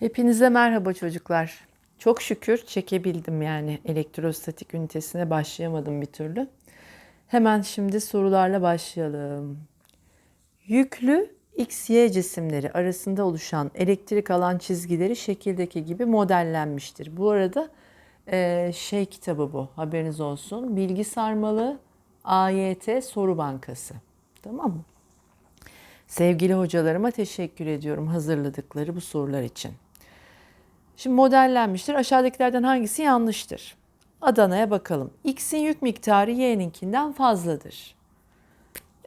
Hepinize merhaba çocuklar. Çok şükür çekebildim yani elektrostatik ünitesine başlayamadım bir türlü. Hemen şimdi sorularla başlayalım. Yüklü X, Y cisimleri arasında oluşan elektrik alan çizgileri şekildeki gibi modellenmiştir. Bu arada e, şey kitabı bu haberiniz olsun. Bilgi sarmalı AYT soru bankası. Tamam mı? Sevgili hocalarıma teşekkür ediyorum hazırladıkları bu sorular için. Şimdi modellenmiştir. Aşağıdakilerden hangisi yanlıştır? Adana'ya bakalım. X'in yük miktarı Y'ninkinden fazladır.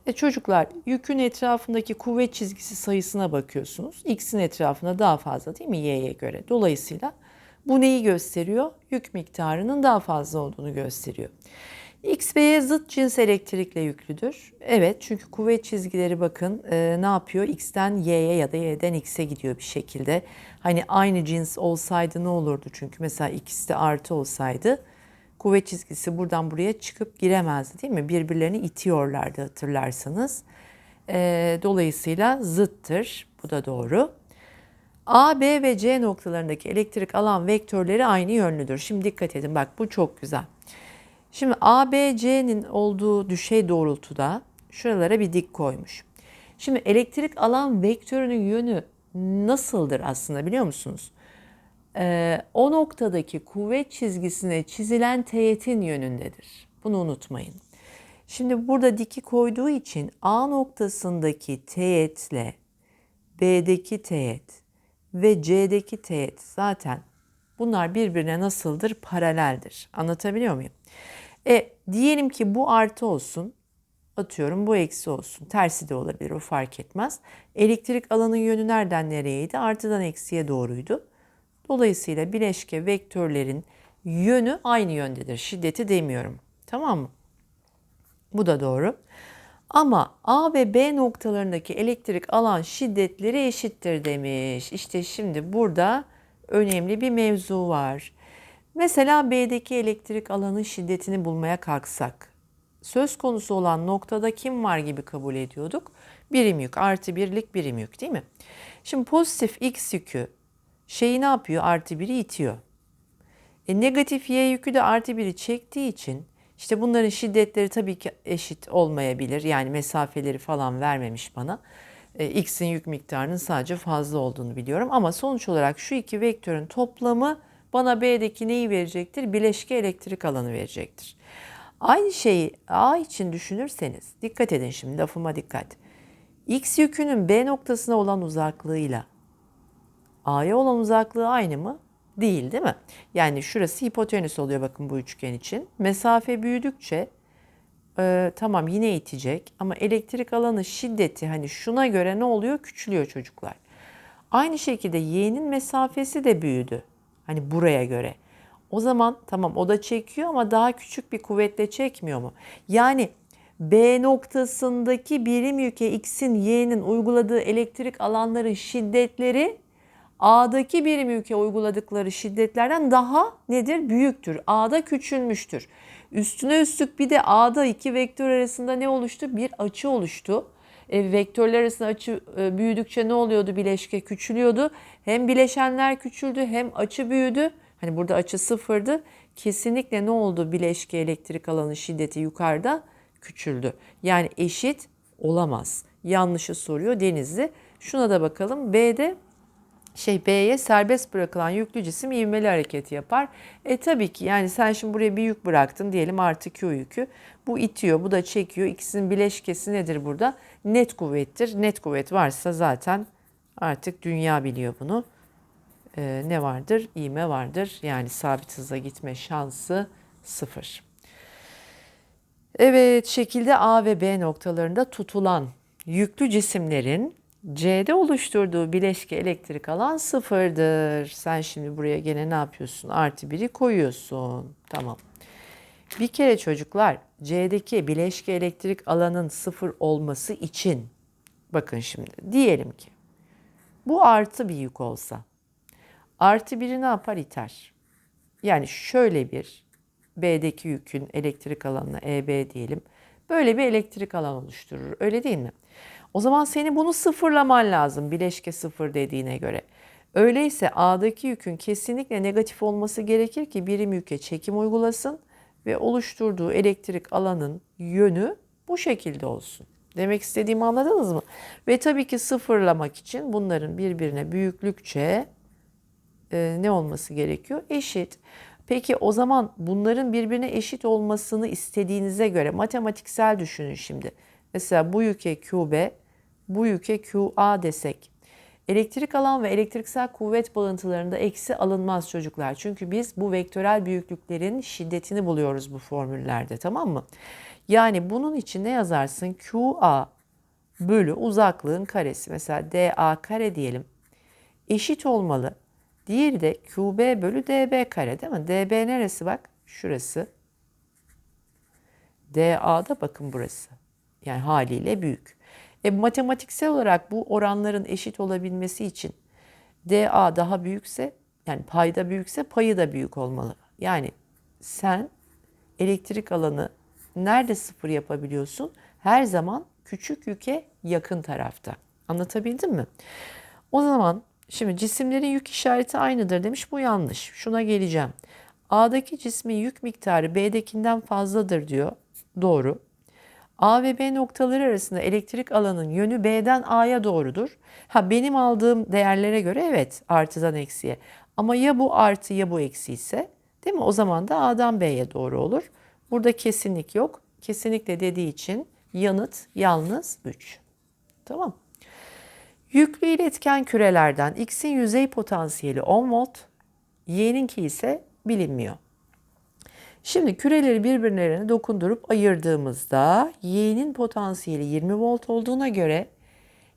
E çocuklar yükün etrafındaki kuvvet çizgisi sayısına bakıyorsunuz. X'in etrafında daha fazla değil mi Y'ye göre? Dolayısıyla bu neyi gösteriyor? Yük miktarının daha fazla olduğunu gösteriyor. X ve Y zıt cins elektrikle yüklüdür. Evet çünkü kuvvet çizgileri bakın e, ne yapıyor? X'ten Y'ye ya da Y'den X'e gidiyor bir şekilde. Hani aynı cins olsaydı ne olurdu? Çünkü mesela de artı olsaydı kuvvet çizgisi buradan buraya çıkıp giremezdi değil mi? Birbirlerini itiyorlardı hatırlarsanız. E, dolayısıyla zıttır. Bu da doğru. A, B ve C noktalarındaki elektrik alan vektörleri aynı yönlüdür. Şimdi dikkat edin bak bu çok güzel. Şimdi ABC'nin olduğu düşey doğrultuda şuralara bir dik koymuş. Şimdi elektrik alan vektörünün yönü nasıldır aslında biliyor musunuz? Ee, o noktadaki kuvvet çizgisine çizilen teğetin yönündedir. Bunu unutmayın. Şimdi burada diki koyduğu için A noktasındaki teğetle B'deki teğet ve C'deki teğet zaten bunlar birbirine nasıldır? Paraleldir. Anlatabiliyor muyum? E diyelim ki bu artı olsun. Atıyorum bu eksi olsun. Tersi de olabilir o fark etmez. Elektrik alanın yönü nereden nereyeydi? Artıdan eksiye doğruydu. Dolayısıyla bileşke vektörlerin yönü aynı yöndedir. Şiddeti demiyorum. Tamam mı? Bu da doğru. Ama A ve B noktalarındaki elektrik alan şiddetleri eşittir demiş. İşte şimdi burada önemli bir mevzu var. Mesela B'deki elektrik alanın şiddetini bulmaya kalksak, söz konusu olan noktada kim var gibi kabul ediyorduk? Birim yük, artı birlik birim yük değil mi? Şimdi pozitif x yükü şeyi ne yapıyor? Artı biri itiyor. E, negatif y yükü de artı biri çektiği için işte bunların şiddetleri tabii ki eşit olmayabilir. Yani mesafeleri falan vermemiş bana. E, x'in yük miktarının sadece fazla olduğunu biliyorum. Ama sonuç olarak şu iki vektörün toplamı bana B'deki neyi verecektir? Bileşke elektrik alanı verecektir. Aynı şeyi A için düşünürseniz, dikkat edin şimdi lafıma dikkat. X yükünün B noktasına olan uzaklığıyla A'ya olan uzaklığı aynı mı? Değil değil mi? Yani şurası hipotenüs oluyor bakın bu üçgen için. Mesafe büyüdükçe e, tamam yine itecek ama elektrik alanı şiddeti hani şuna göre ne oluyor? Küçülüyor çocuklar. Aynı şekilde y'nin mesafesi de büyüdü. Hani buraya göre. O zaman tamam o da çekiyor ama daha küçük bir kuvvetle çekmiyor mu? Yani B noktasındaki birim yüke X'in Y'nin uyguladığı elektrik alanların şiddetleri A'daki birim yüke uyguladıkları şiddetlerden daha nedir? Büyüktür. A'da küçülmüştür. Üstüne üstlük bir de A'da iki vektör arasında ne oluştu? Bir açı oluştu. E, vektörler arasında açı e, büyüdükçe ne oluyordu? Bileşke küçülüyordu. Hem bileşenler küçüldü hem açı büyüdü. Hani burada açı sıfırdı. Kesinlikle ne oldu? Bileşke elektrik alanı şiddeti yukarıda küçüldü. Yani eşit olamaz. Yanlışı soruyor Denizli. Şuna da bakalım. B'de şey B'ye serbest bırakılan yüklü cisim ivmeli hareketi yapar. E tabii ki yani sen şimdi buraya bir yük bıraktın diyelim artı Q yükü. Bu itiyor, bu da çekiyor. İkisinin bileşkesi nedir burada? Net kuvvettir. Net kuvvet varsa zaten artık dünya biliyor bunu. Ee, ne vardır? İğme vardır. Yani sabit hıza gitme şansı sıfır. Evet, şekilde A ve B noktalarında tutulan yüklü cisimlerin C'de oluşturduğu bileşke elektrik alan sıfırdır. Sen şimdi buraya gene ne yapıyorsun? Artı biri koyuyorsun. Tamam. Bir kere çocuklar C'deki bileşke elektrik alanın sıfır olması için bakın şimdi diyelim ki bu artı bir yük olsa artı biri ne yapar iter. Yani şöyle bir B'deki yükün elektrik alanına EB diyelim. Böyle bir elektrik alan oluşturur. Öyle değil mi? O zaman seni bunu sıfırlaman lazım bileşke sıfır dediğine göre. Öyleyse A'daki yükün kesinlikle negatif olması gerekir ki birim yüke çekim uygulasın ve oluşturduğu elektrik alanın yönü bu şekilde olsun. Demek istediğimi anladınız mı? Ve tabii ki sıfırlamak için bunların birbirine büyüklükçe e, ne olması gerekiyor? Eşit. Peki o zaman bunların birbirine eşit olmasını istediğinize göre matematiksel düşünün şimdi. Mesela bu yüke QB, bu yüke QA desek. Elektrik alan ve elektriksel kuvvet bağıntılarında eksi alınmaz çocuklar. Çünkü biz bu vektörel büyüklüklerin şiddetini buluyoruz bu formüllerde tamam mı? Yani bunun için ne yazarsın? QA bölü uzaklığın karesi. Mesela DA kare diyelim. Eşit olmalı. Diğeri de QB bölü DB kare değil mi? DB neresi bak? Şurası. DA da bakın burası. Yani haliyle büyük. E, matematiksel olarak bu oranların eşit olabilmesi için DA daha büyükse yani payda büyükse payı da büyük olmalı. Yani sen elektrik alanı nerede sıfır yapabiliyorsun? Her zaman küçük yüke yakın tarafta. Anlatabildim mi? O zaman şimdi cisimlerin yük işareti aynıdır demiş. Bu yanlış. Şuna geleceğim. A'daki cismin yük miktarı B'dekinden fazladır diyor. Doğru. A ve B noktaları arasında elektrik alanın yönü B'den A'ya doğrudur. Ha benim aldığım değerlere göre evet artıdan eksiye. Ama ya bu artı ya bu eksi ise değil mi? O zaman da A'dan B'ye doğru olur. Burada kesinlik yok. Kesinlikle dediği için yanıt yalnız 3. Tamam. Yüklü iletken kürelerden X'in yüzey potansiyeli 10 volt, Y'ninki ise bilinmiyor. Şimdi küreleri birbirlerine dokundurup ayırdığımızda Y'nin potansiyeli 20 volt olduğuna göre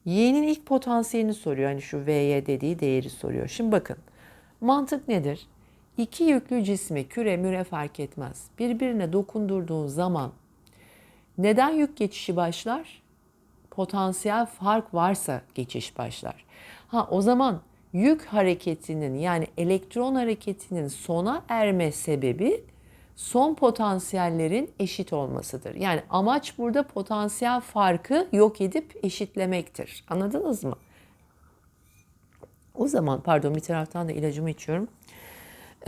Y'nin ilk potansiyelini soruyor. Hani şu V'ye dediği değeri soruyor. Şimdi bakın mantık nedir? İki yüklü cismi küre müre fark etmez. Birbirine dokundurduğun zaman neden yük geçişi başlar? Potansiyel fark varsa geçiş başlar. Ha o zaman yük hareketinin yani elektron hareketinin sona erme sebebi son potansiyellerin eşit olmasıdır. Yani amaç burada potansiyel farkı yok edip eşitlemektir. Anladınız mı? O zaman pardon bir taraftan da ilacımı içiyorum.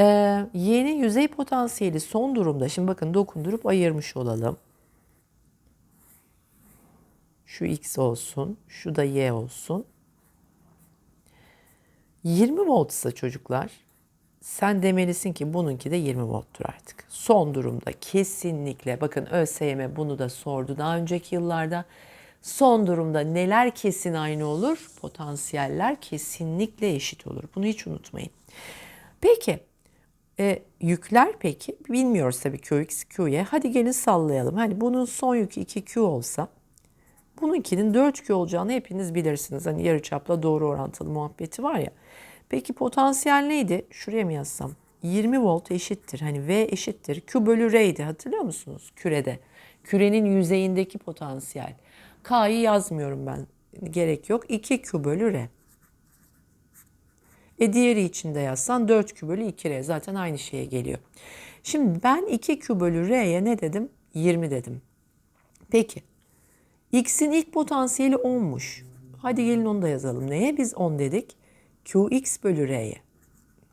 Ee, Y'nin yüzey potansiyeli son durumda. Şimdi bakın dokundurup ayırmış olalım. Şu X olsun. Şu da Y olsun. 20 voltsa çocuklar sen demelisin ki bununki de 20 volttur artık. Son durumda kesinlikle bakın ÖSYM bunu da sordu daha önceki yıllarda. Son durumda neler kesin aynı olur? Potansiyeller kesinlikle eşit olur. Bunu hiç unutmayın. Peki e, yükler peki? Bilmiyoruz tabii QX, QY. Hadi gelin sallayalım. Hani bunun son yükü 2Q olsa bununkinin 4Q olacağını hepiniz bilirsiniz. Hani yarıçapla doğru orantılı muhabbeti var ya. Peki potansiyel neydi? Şuraya mı yazsam? 20 volt eşittir. Hani V eşittir. Q bölü R'ydi hatırlıyor musunuz? Kürede. Kürenin yüzeyindeki potansiyel. K'yı yazmıyorum ben. Gerek yok. 2Q bölü R. E diğeri için de yazsan 4Q bölü 2R. Zaten aynı şeye geliyor. Şimdi ben 2Q bölü R'ye ne dedim? 20 dedim. Peki. X'in ilk potansiyeli 10'muş. Hadi gelin onu da yazalım. Neye biz 10 dedik? Qx bölü R'ye.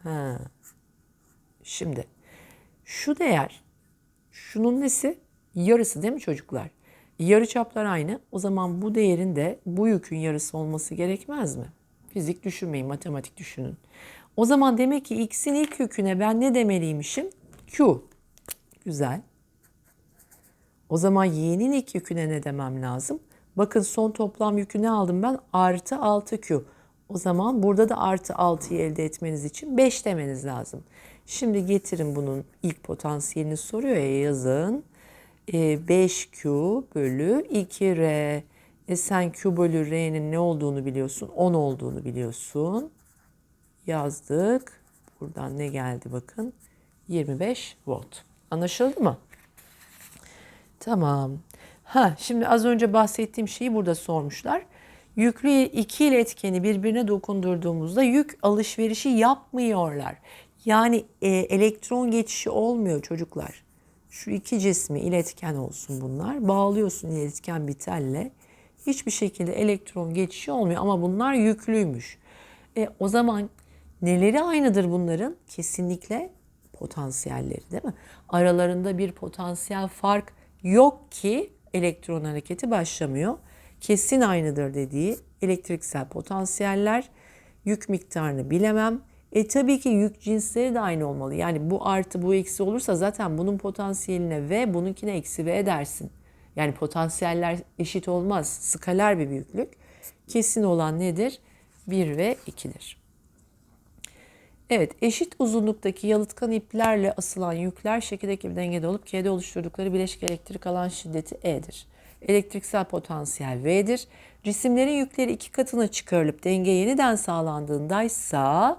Ha. Şimdi şu değer şunun nesi? Yarısı değil mi çocuklar? Yarı çaplar aynı. O zaman bu değerin de bu yükün yarısı olması gerekmez mi? Fizik düşünmeyin, matematik düşünün. O zaman demek ki x'in ilk yüküne ben ne demeliymişim? Q. Güzel. O zaman y'nin ilk yüküne ne demem lazım? Bakın son toplam yükü ne aldım ben? Artı 6Q. O zaman burada da artı 6'yı elde etmeniz için 5 demeniz lazım. Şimdi getirin bunun ilk potansiyelini soruyor ya yazın. E, 5Q bölü 2R. E sen Q bölü R'nin ne olduğunu biliyorsun. 10 olduğunu biliyorsun. Yazdık. Buradan ne geldi bakın. 25 volt. Anlaşıldı mı? Tamam. Ha, şimdi az önce bahsettiğim şeyi burada sormuşlar. Yüklü iki iletkeni birbirine dokundurduğumuzda yük alışverişi yapmıyorlar. Yani e, elektron geçişi olmuyor çocuklar. Şu iki cismi iletken olsun bunlar. Bağlıyorsun iletken bir. Hiçbir şekilde elektron geçişi olmuyor ama bunlar yüklüymüş. E, o zaman Neleri aynıdır bunların? Kesinlikle potansiyelleri değil mi? Aralarında bir potansiyel fark yok ki elektron hareketi başlamıyor. Kesin aynıdır dediği elektriksel potansiyeller, yük miktarını bilemem. E tabii ki yük cinsleri de aynı olmalı. Yani bu artı bu eksi olursa zaten bunun potansiyeline V, bununkine eksi V dersin. Yani potansiyeller eşit olmaz. Skaler bir büyüklük. Kesin olan nedir? 1 ve 2'dir. Evet, eşit uzunluktaki yalıtkan iplerle asılan yükler şekildeki bir dengede olup K'de oluşturdukları bileşik elektrik alan şiddeti E'dir. Elektriksel potansiyel V'dir. Cisimlerin yükleri iki katına çıkarılıp denge yeniden sağlandığındaysa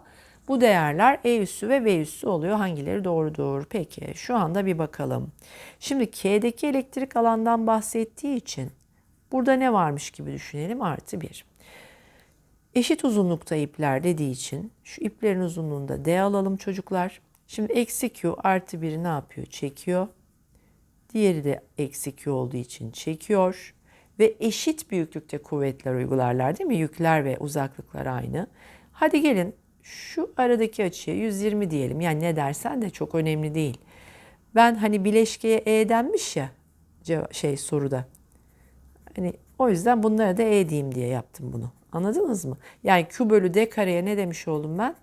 bu değerler E üssü ve V üssü oluyor. Hangileri doğrudur? Peki şu anda bir bakalım. Şimdi K'deki elektrik alandan bahsettiği için burada ne varmış gibi düşünelim. Artı 1. Eşit uzunlukta ipler dediği için şu iplerin uzunluğunda D alalım çocuklar. Şimdi eksi Q artı 1'i ne yapıyor? Çekiyor. Diğeri de eksi Q olduğu için çekiyor. Ve eşit büyüklükte kuvvetler uygularlar değil mi? Yükler ve uzaklıklar aynı. Hadi gelin şu aradaki açıya 120 diyelim. Yani ne dersen de çok önemli değil. Ben hani bileşkeye E denmiş ya şey soruda. Hani o yüzden bunlara da E diyeyim diye yaptım bunu. Anladınız mı? Yani Q bölü D kareye ne demiş oldum ben?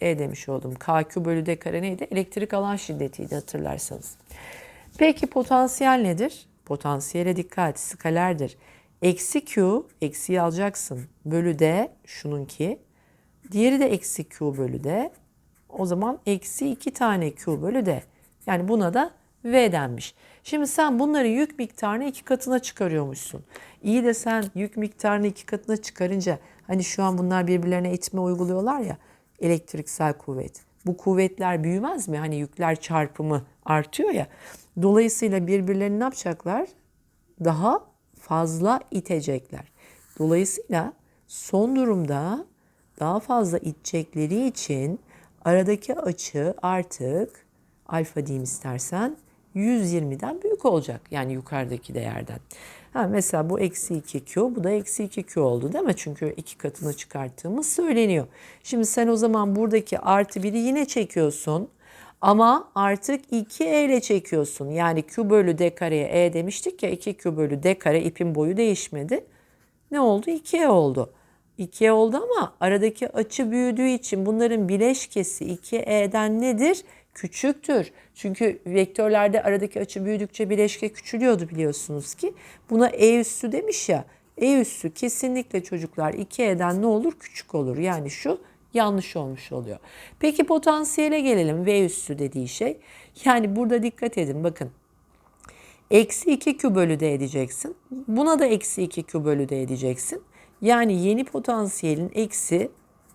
E demiş oldum. KQ bölü D kare neydi? Elektrik alan şiddetiydi hatırlarsanız. Peki potansiyel nedir? Potansiyele dikkat, skalerdir. Eksi Q, eksiyi alacaksın. Bölü D, şununki. Diğeri de eksi Q bölü D. O zaman eksi 2 tane Q bölü D. Yani buna da V denmiş. Şimdi sen bunları yük miktarını iki katına çıkarıyormuşsun. İyi de sen yük miktarını iki katına çıkarınca hani şu an bunlar birbirlerine itme uyguluyorlar ya elektriksel kuvvet. Bu kuvvetler büyümez mi? Hani yükler çarpımı artıyor ya. Dolayısıyla birbirlerini ne yapacaklar? Daha fazla itecekler. Dolayısıyla son durumda daha fazla itecekleri için aradaki açı artık alfa diyeyim istersen 120'den büyük olacak. Yani yukarıdaki değerden. Ha, mesela bu eksi 2Q, bu da eksi 2Q oldu değil mi? Çünkü iki katını çıkarttığımız söyleniyor. Şimdi sen o zaman buradaki artı 1'i yine çekiyorsun. Ama artık 2E ile çekiyorsun. Yani Q bölü D kareye E demiştik ya 2Q bölü D kare ipin boyu değişmedi. Ne oldu? 2E oldu. 2E oldu ama aradaki açı büyüdüğü için bunların bileşkesi 2E'den nedir? küçüktür. Çünkü vektörlerde aradaki açı büyüdükçe bileşke küçülüyordu biliyorsunuz ki. Buna E üssü demiş ya. E üssü kesinlikle çocuklar 2E'den ne olur? Küçük olur. Yani şu yanlış olmuş oluyor. Peki potansiyele gelelim. V üssü dediği şey. Yani burada dikkat edin bakın. Eksi 2Q bölü D edeceksin. Buna da eksi 2Q bölü D edeceksin. Yani yeni potansiyelin eksi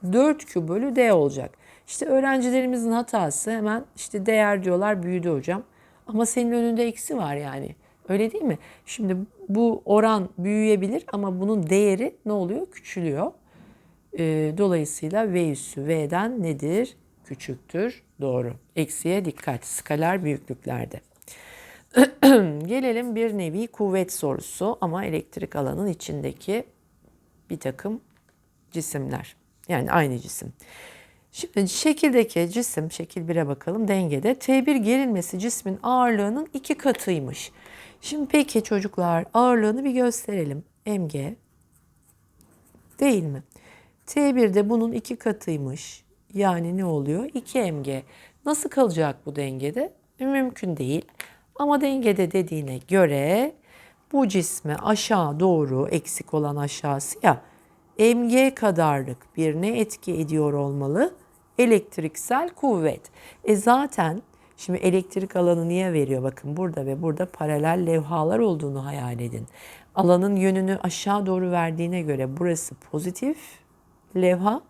4Q bölü D olacak. İşte öğrencilerimizin hatası hemen işte değer diyorlar büyüdü hocam. Ama senin önünde eksi var yani. Öyle değil mi? Şimdi bu oran büyüyebilir ama bunun değeri ne oluyor? Küçülüyor. Ee, dolayısıyla V üssü V'den nedir? Küçüktür. Doğru. Eksiye dikkat. Skaler büyüklüklerde. Gelelim bir nevi kuvvet sorusu ama elektrik alanın içindeki bir takım cisimler. Yani aynı cisim. Şimdi şekildeki cisim, şekil 1'e bakalım dengede. T1 gerilmesi cismin ağırlığının iki katıymış. Şimdi peki çocuklar ağırlığını bir gösterelim. mg değil mi? T1 de bunun iki katıymış. Yani ne oluyor? 2 mg. Nasıl kalacak bu dengede? Mümkün değil. Ama dengede dediğine göre bu cisme aşağı doğru eksik olan aşağısı ya mg kadarlık bir ne etki ediyor olmalı? elektriksel kuvvet. E zaten şimdi elektrik alanı niye veriyor? Bakın burada ve burada paralel levhalar olduğunu hayal edin. Alanın yönünü aşağı doğru verdiğine göre burası pozitif levha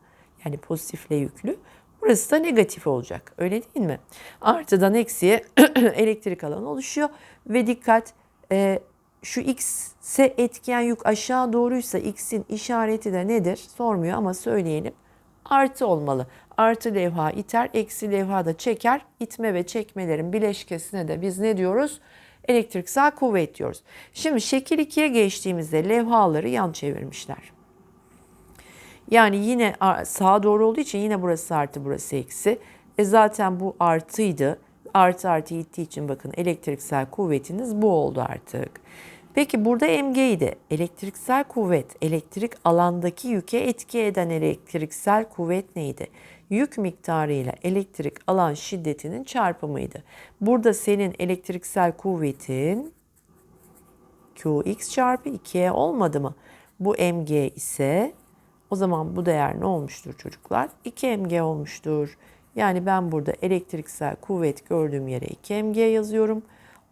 yani pozitifle yüklü. Burası da negatif olacak. Öyle değil mi? Artıdan eksiye elektrik alanı oluşuyor ve dikkat e, şu x'e etkiyen yük aşağı doğruysa x'in işareti de nedir? Sormuyor ama söyleyelim. Artı olmalı. Artı levha iter, eksi levha da çeker. İtme ve çekmelerin bileşkesine de biz ne diyoruz? Elektriksel kuvvet diyoruz. Şimdi şekil 2'ye geçtiğimizde levhaları yan çevirmişler. Yani yine sağa doğru olduğu için yine burası artı burası eksi. E zaten bu artıydı. Artı artı gittiği için bakın elektriksel kuvvetiniz bu oldu artık. Peki burada mg'ydi. Elektriksel kuvvet, elektrik alandaki yüke etki eden elektriksel kuvvet neydi? Yük miktarıyla elektrik alan şiddetinin çarpımıydı. Burada senin elektriksel kuvvetin Qx çarpı 2'ye olmadı mı? Bu mg ise o zaman bu değer ne olmuştur çocuklar? 2 mg olmuştur. Yani ben burada elektriksel kuvvet gördüğüm yere 2 mg yazıyorum.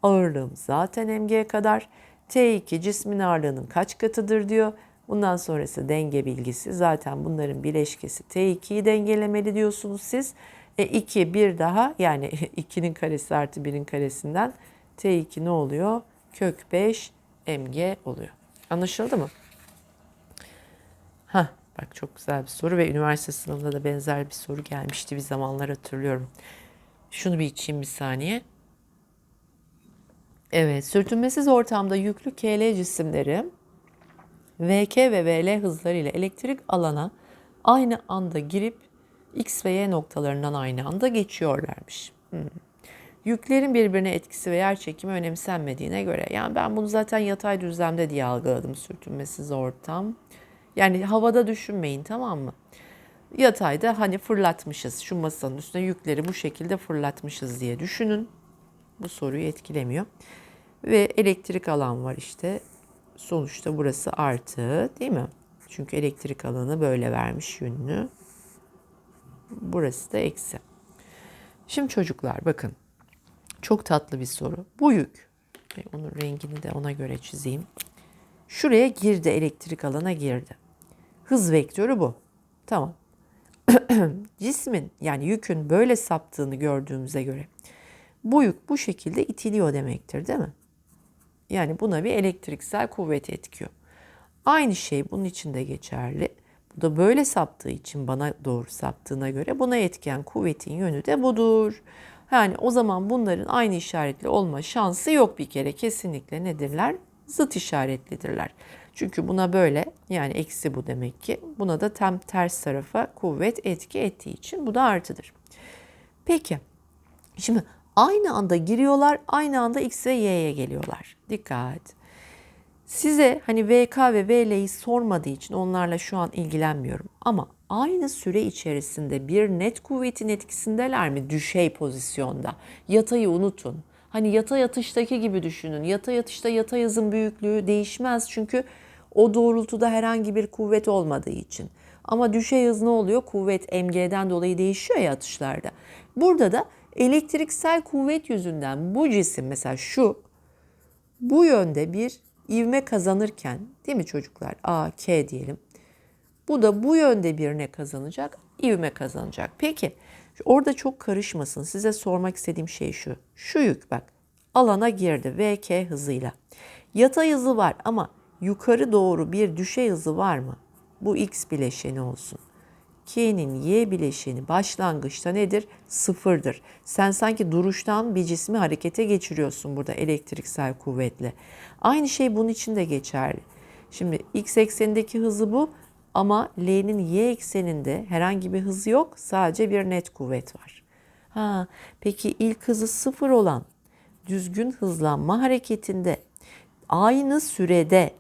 Ağırlığım zaten mg kadar. T2 cismin ağırlığının kaç katıdır diyor. Bundan sonrası denge bilgisi. Zaten bunların bileşkesi T2'yi dengelemeli diyorsunuz siz. E 2 bir daha yani 2'nin karesi artı 1'in karesinden T2 ne oluyor? Kök 5 mg oluyor. Anlaşıldı mı? Hah, bak çok güzel bir soru ve üniversite sınavında da benzer bir soru gelmişti bir zamanlar hatırlıyorum. Şunu bir içeyim bir saniye. Evet, sürtünmesiz ortamda yüklü KL cisimleri VK ve VL hızlarıyla elektrik alana aynı anda girip X ve Y noktalarından aynı anda geçiyorlarmış. Hmm. Yüklerin birbirine etkisi ve yer çekimi önemsenmediğine göre. Yani ben bunu zaten yatay düzlemde diye algıladım sürtünmesiz ortam. Yani havada düşünmeyin tamam mı? Yatayda hani fırlatmışız şu masanın üstüne yükleri bu şekilde fırlatmışız diye düşünün. Bu soruyu etkilemiyor. Ve elektrik alan var işte. Sonuçta burası artı değil mi? Çünkü elektrik alanı böyle vermiş yönünü. Burası da eksi. Şimdi çocuklar bakın. Çok tatlı bir soru. Bu yük. e, Onun rengini de ona göre çizeyim. Şuraya girdi elektrik alana girdi. Hız vektörü bu. Tamam. Cismin yani yükün böyle saptığını gördüğümüze göre bu yük bu şekilde itiliyor demektir değil mi? Yani buna bir elektriksel kuvvet etkiyor. Aynı şey bunun için de geçerli. Bu da böyle saptığı için bana doğru saptığına göre buna etken kuvvetin yönü de budur. Yani o zaman bunların aynı işaretli olma şansı yok bir kere. Kesinlikle nedirler? Zıt işaretlidirler. Çünkü buna böyle yani eksi bu demek ki. Buna da tam ters tarafa kuvvet etki ettiği için bu da artıdır. Peki şimdi aynı anda giriyorlar aynı anda X ve Y'ye geliyorlar. Dikkat. Size hani VK ve VL'yi sormadığı için onlarla şu an ilgilenmiyorum. Ama aynı süre içerisinde bir net kuvvetin etkisindeler mi düşey pozisyonda? Yatayı unutun. Hani yatay atıştaki gibi düşünün. Yatay atışta yatay hızın büyüklüğü değişmez çünkü o doğrultuda herhangi bir kuvvet olmadığı için. Ama düşey hız ne oluyor? Kuvvet mg'den dolayı değişiyor ya atışlarda. Burada da elektriksel kuvvet yüzünden bu cisim mesela şu bu yönde bir ivme kazanırken değil mi çocuklar? A, K diyelim. Bu da bu yönde bir ne kazanacak? İvme kazanacak. Peki orada çok karışmasın. Size sormak istediğim şey şu. Şu yük bak alana girdi VK hızıyla. Yatay hızı var ama yukarı doğru bir düşey hızı var mı? Bu X bileşeni olsun. K'nin Y bileşeni başlangıçta nedir? Sıfırdır. Sen sanki duruştan bir cismi harekete geçiriyorsun burada elektriksel kuvvetle. Aynı şey bunun için de geçerli. Şimdi X eksenindeki hızı bu ama L'nin Y ekseninde herhangi bir hızı yok. Sadece bir net kuvvet var. Ha, peki ilk hızı sıfır olan düzgün hızlanma hareketinde aynı sürede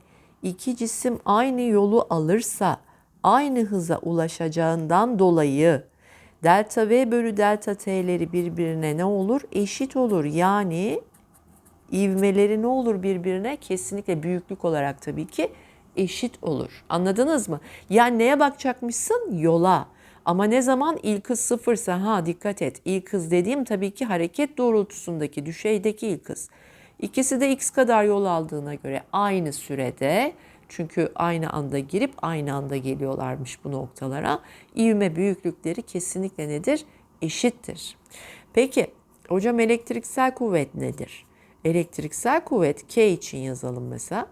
iki cisim aynı yolu alırsa aynı hıza ulaşacağından dolayı delta V bölü delta T'leri birbirine ne olur? Eşit olur. Yani ivmeleri ne olur birbirine? Kesinlikle büyüklük olarak tabii ki eşit olur. Anladınız mı? Yani neye bakacakmışsın? Yola. Ama ne zaman ilk hız sıfırsa ha dikkat et. İlk hız dediğim tabii ki hareket doğrultusundaki düşeydeki ilk hız. İkisi de x kadar yol aldığına göre aynı sürede çünkü aynı anda girip aynı anda geliyorlarmış bu noktalara. İvme büyüklükleri kesinlikle nedir? Eşittir. Peki hocam elektriksel kuvvet nedir? Elektriksel kuvvet K için yazalım mesela.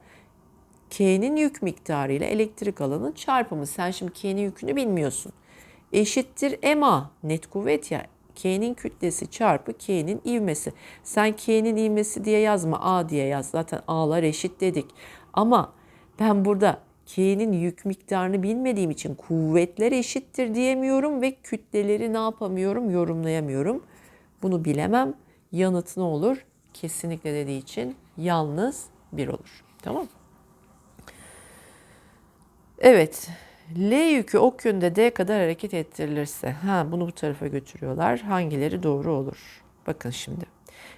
K'nin yük miktarı ile elektrik alanın çarpımı. Sen şimdi K'nin yükünü bilmiyorsun. Eşittir MA net kuvvet ya. K'nin kütlesi çarpı K'nin ivmesi. Sen K'nin ivmesi diye yazma A diye yaz. Zaten A'lar eşit dedik. Ama ben burada K'nin yük miktarını bilmediğim için kuvvetler eşittir diyemiyorum ve kütleleri ne yapamıyorum yorumlayamıyorum. Bunu bilemem. Yanıt ne olur? Kesinlikle dediği için yalnız bir olur. Tamam? Evet. L yükü ok yönünde D kadar hareket ettirilirse, ha bunu bu tarafa götürüyorlar. Hangileri doğru olur? Bakın şimdi.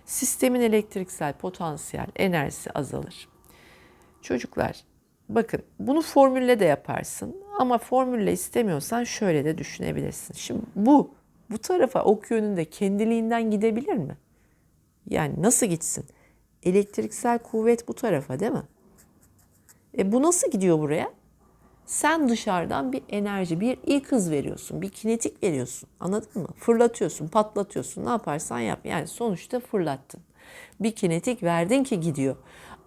Sistemin elektriksel potansiyel enerjisi azalır. Çocuklar, bakın bunu formülle de yaparsın ama formülle istemiyorsan şöyle de düşünebilirsin. Şimdi bu bu tarafa ok yönünde kendiliğinden gidebilir mi? Yani nasıl gitsin? Elektriksel kuvvet bu tarafa değil mi? E bu nasıl gidiyor buraya? Sen dışarıdan bir enerji, bir ilk hız veriyorsun, bir kinetik veriyorsun. Anladın mı? Fırlatıyorsun, patlatıyorsun. Ne yaparsan yap. Yani sonuçta fırlattın. Bir kinetik verdin ki gidiyor.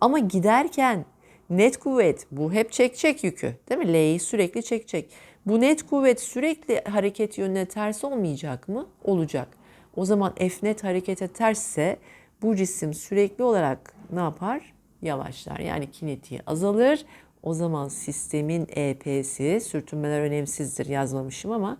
Ama giderken net kuvvet bu hep çekecek yükü. Değil mi? L'yi sürekli çekecek. Bu net kuvvet sürekli hareket yönüne ters olmayacak mı? Olacak. O zaman F net harekete tersse bu cisim sürekli olarak ne yapar? Yavaşlar. Yani kinetiği azalır. O zaman sistemin EP'si, sürtünmeler önemsizdir yazmamışım ama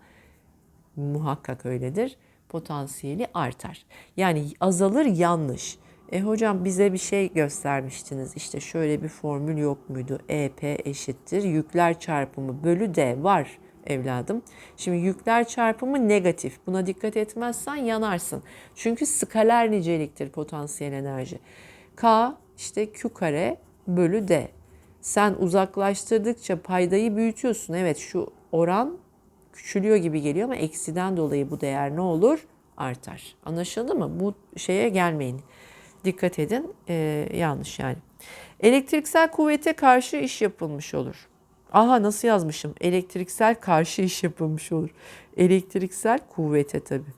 muhakkak öyledir. Potansiyeli artar. Yani azalır yanlış. E hocam bize bir şey göstermiştiniz. İşte şöyle bir formül yok muydu? EP eşittir yükler çarpımı bölü D var evladım. Şimdi yükler çarpımı negatif. Buna dikkat etmezsen yanarsın. Çünkü skaler niceliktir potansiyel enerji. K işte Q kare bölü D. Sen uzaklaştırdıkça paydayı büyütüyorsun. Evet şu oran küçülüyor gibi geliyor ama eksiden dolayı bu değer ne olur? Artar. Anlaşıldı mı? Bu şeye gelmeyin. Dikkat edin. Ee, yanlış yani. Elektriksel kuvvete karşı iş yapılmış olur. Aha nasıl yazmışım? Elektriksel karşı iş yapılmış olur. Elektriksel kuvvete tabii.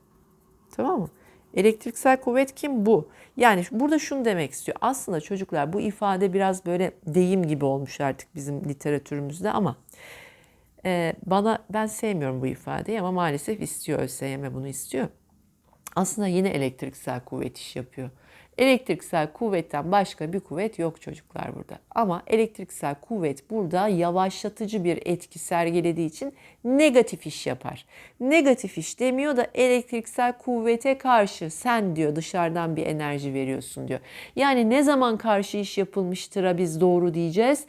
Tamam mı? Elektriksel kuvvet kim? Bu. Yani burada şunu demek istiyor. Aslında çocuklar bu ifade biraz böyle deyim gibi olmuş artık bizim literatürümüzde ama e, bana ben sevmiyorum bu ifadeyi ama maalesef istiyor ÖSYM bunu istiyor. Aslında yine elektriksel kuvvet iş yapıyor. Elektriksel kuvvetten başka bir kuvvet yok çocuklar burada. Ama elektriksel kuvvet burada yavaşlatıcı bir etki sergilediği için negatif iş yapar. Negatif iş demiyor da elektriksel kuvvete karşı sen diyor dışarıdan bir enerji veriyorsun diyor. Yani ne zaman karşı iş yapılmıştır'a biz doğru diyeceğiz.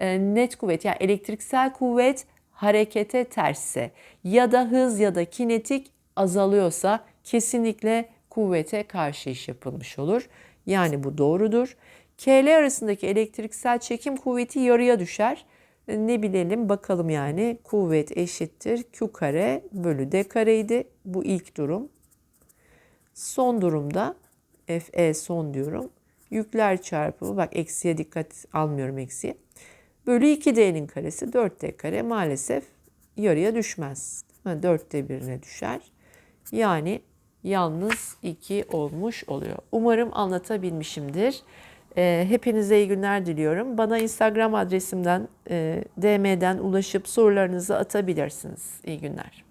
E, net kuvvet yani elektriksel kuvvet harekete tersse ya da hız ya da kinetik azalıyorsa kesinlikle kuvvete karşı iş yapılmış olur. Yani bu doğrudur. KL arasındaki elektriksel çekim kuvveti yarıya düşer. Ne bilelim bakalım yani kuvvet eşittir Q kare bölü D kareydi. Bu ilk durum. Son durumda FE son diyorum. Yükler çarpımı bak eksiye dikkat almıyorum eksiye. Bölü 2D'nin karesi 4D kare maalesef yarıya düşmez. 4'te birine düşer. Yani yalnız 2 olmuş oluyor. Umarım anlatabilmişimdir. Ee, hepinize iyi günler diliyorum. Bana Instagram adresimden, e, DM'den ulaşıp sorularınızı atabilirsiniz. İyi günler.